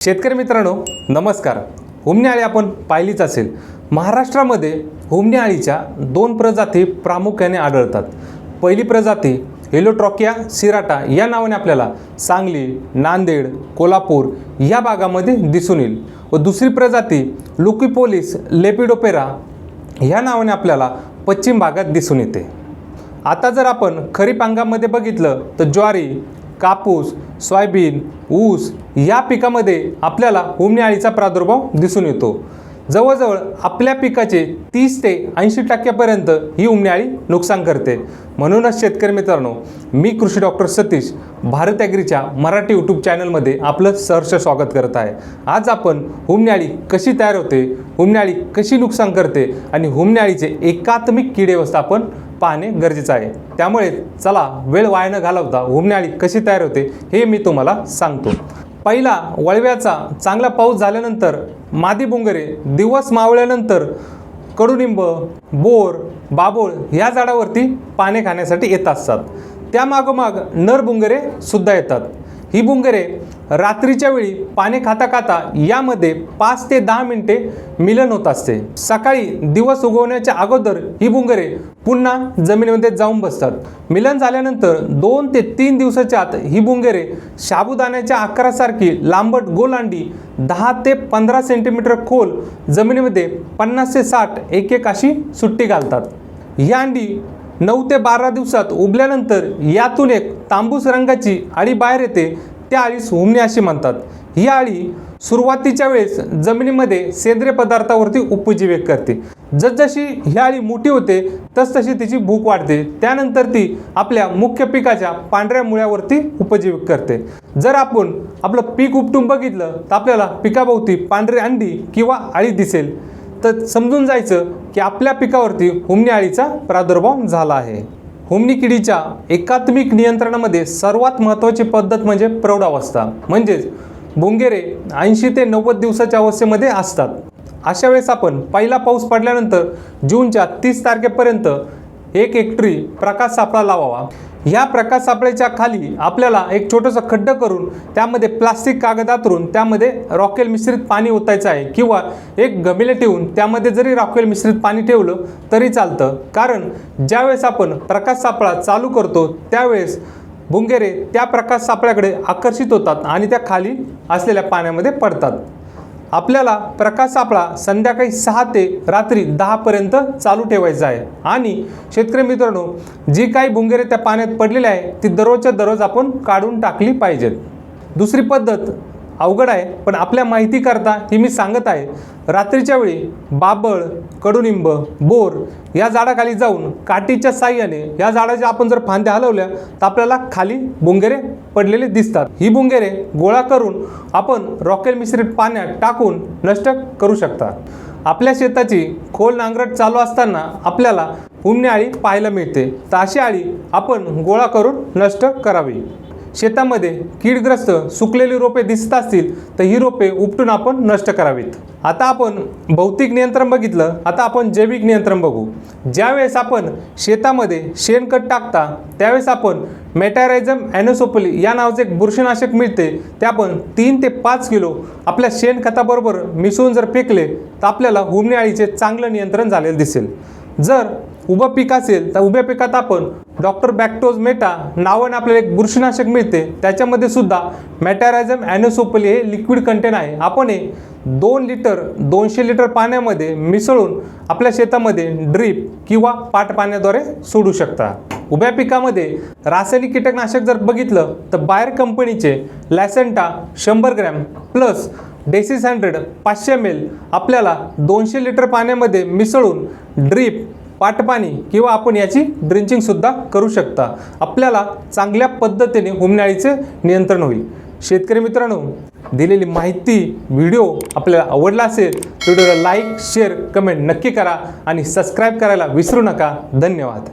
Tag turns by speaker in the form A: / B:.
A: शेतकरी मित्रांनो नमस्कार. हुमणी आळी आपण पाहिलीच असेल. महाराष्ट्रामध्ये हुमणी आळीच्या दोन प्रजाती प्रामुख्याने आढळतात. पहिली प्रजाती हेलोट्रॉकिया सिराटा या नावाने आपल्याला सांगली नांदेड कोल्हापूर या भागामध्ये दिसून येईल. व दुसरी प्रजाती लुकिपोलिस लेपिडोपेरा ह्या नावाने आपल्याला पश्चिम भागात दिसून येते. आता जर आपण खरीप हंगामामध्ये बघितलं तर ज्वारी कापूस सोयाबीन ऊस या पिकामध्ये आपल्याला हुमणी अळीचा प्रादुर्भाव दिसून येतो. जवळजवळ आपल्या पिकाचे तीस ते ऐंशी टक्क्यापर्यंत ही हुमणी नुकसान करते. म्हणूनच शेतकरी मित्रांनो मी कृषी डॉक्टर सतीश भारत ॲग्रीच्या मराठी यूट्यूब चॅनलमध्ये आपलं सहर्ष स्वागत करत आहे. आज आपण हुमणी कशी तयार होते हुमणी कशी नुकसान करते आणि हुमणी एकात्मिक किडे व्यवस्थापन पाहणे गरजेचं आहे. त्यामुळे चला वेळ वाया न घालवता हुमण्याळी कशी तयार होते हे मी तुम्हाला सांगतो. पहिला वळव्याचा चांगला पाऊस झाल्यानंतर मादी बुंगरे दिवस मावळल्यानंतर कडुनिंब बोर बाबोळ ह्या झाडावरती पाने खाण्यासाठी येत असतात. त्यामागोमाग नर बुंगरे सुद्धा येतात. ही बुंगरे रात्रीच्या वेळी पाने खाता खाता यामध्ये पाच ते दहा मिनिटे मिलन होत असते. सकाळी दिवस उगवण्याच्या अगोदर ही बुंगरे पुन्हा जमिनीमध्ये जाऊन बसतात. मिलन झाल्यानंतर दोन ते तीन दिवसाच्या आत ही बुंगरे साबुदाण्याच्या आकारासारखी लांबट गोल अंडी दहा ते पंधरा सेंटीमीटर खोल जमिनीमध्ये पन्नास ते साठ एक एक अशी सुट्टी घालतात. ही अंडी नऊ ते बारा दिवसात उबल्यानंतर यातून एक तांबूस रंगाची अळी बाहेर येते त्या अळीस हुमणी अशी म्हणतात. ही अळी सुरुवातीच्या वेळेस जमिनीमध्ये सेंद्रिय पदार्थावरती उपजीविक करते. जसजशी ही अळी मोठी होते तसतशी तिची भूक वाढते. त्यानंतर ती आपल्या मुख्य पिकाच्या पांढऱ्या मुळ्यावरती उपजीविक करते. जर आपण आपलं पीक उपटून बघितलं तर आपल्याला पिकाभोवती पांढरी अंडी किंवा आळी दिसेल. तर समजून जायचं की आपल्या पिकावरती हुमणी अळीचा प्रादुर्भाव झाला आहे. होमनी किडीच्या एकात्मिक नियंत्रणामध्ये सर्वात महत्त्वाची पद्धत म्हणजे प्रौढावस्था. म्हणजेच बोंगेरे ऐंशी ते नव्वद दिवसाच्या अवस्थेमध्ये असतात. अशा वेळेस आपण पहिला पाऊस पडल्यानंतर जूनच्या तीस तारखेपर्यंत एक हेक्टरी प्रकाश सापळा लावावा. ह्या प्रकाश सापळेच्या खाली आपल्याला एक छोटंसं खड्डं करून त्यामध्ये प्लास्टिक कागद आतरून त्यामध्ये रॉकेल मिश्रित पाणी ओतायचं आहे. किंवा एक गमिले ठेवून त्यामध्ये जरी रॉकेल मिश्रित पाणी ठेवलं तरी चालतं. कारण ज्यावेळेस आपण प्रकाश सापळा चालू करतो त्यावेळेस भुंगेरे त्या प्रकाश सापळ्याकडे आकर्षित होतात आणि त्या खाली असलेल्या पाण्यामध्ये पडतात. आपल्याला प्रकाश सापळा संध्याकाळी सहा ते रात्री दहापर्यंत चालू ठेवायचा आहे. आणि शेतकरी मित्रांनो जी काही भुंगेरे त्या पाण्यात पडलेले आहे ती दररोजच्या दररोज आपण काढून टाकली पाहिजेत. दुसरी पद्धत अवघड आहे पण आपल्या माहितीकरता हे मी सांगत आहे. रात्रीच्या वेळी बाबळ कडुनिंब बोर या झाडाखाली जाऊन काठीच्या साह्याने या झाडाच्या आपण जर फांद्या हलवल्या तर आपल्याला खाली बुंगेरे पडलेले दिसतात. ही बुंगेरे गोळा करून आपण रॉकेल मिश्रित पाण्यात टाकून नष्ट करू शकता आपल्या शेताची खोल नांगरट चालू असताना आपल्याला हुमणी आळी पाहायला मिळते. तर अशी आळी आपण गोळा करून नष्ट करावी. शेतामध्ये कीडग्रस्त सुकलेली रोपे दिसत असतील तर ही रोपे उपटून आपण नष्ट करावीत. आता आपण भौतिक नियंत्रण बघितलं आता आपण जैविक नियंत्रण बघू. ज्यावेळेस आपण शेतामध्ये शेणखत टाकता त्यावेळेस आपण मेटॅरायझम ॲनोसोपली या नावाचे एक बुरशीनाशक मिळते ते आपण तीन ते पाच किलो आपल्या शेणखताबरोबर मिसळून जर फेकले तर आपल्याला हुमण्याळीचे अळीचे चांगलं नियंत्रण झालेलं दिसेल. जर उभं पीक असेल तर उभ्या पिकात आपण डॉक्टर बॅक्टोज मेटा नावाने आपल्याला एक बुरशीनाशक मिळते. त्याच्यामध्ये सुद्धा मॅटॅरायझम ॲनोसोपली हे लिक्विड कंटेन आहे. आपण हे दोन लिटर दोनशे लिटर पाण्यामध्ये मिसळून आपल्या शेतामध्ये ड्रीप किंवा पाट पाण्याद्वारे सोडू शकता. उभ्या पिकामध्ये रासायनिक कीटकनाशक जर बघितलं तर बायर कंपनीचे लॅसेंटा शंभर ग्रॅम प्लस डेसिस हंड्रेड पाचशे एम एल आपल्याला दोनशे लिटर पाण्यामध्ये मिसळून ड्रीप पाटपाणी किंवा आपण याची ड्रिंचिंगसुद्धा करू शकता. आपल्याला चांगल्या पद्धतीने हुमणाळीचे नियंत्रण होईल. शेतकरी मित्रांनो दिलेली माहिती व्हिडिओ आपल्याला आवडला असेल व्हिडिओला लाईक शेअर कमेंट नक्की करा आणि सबस्क्राईब करायला विसरू नका. धन्यवाद.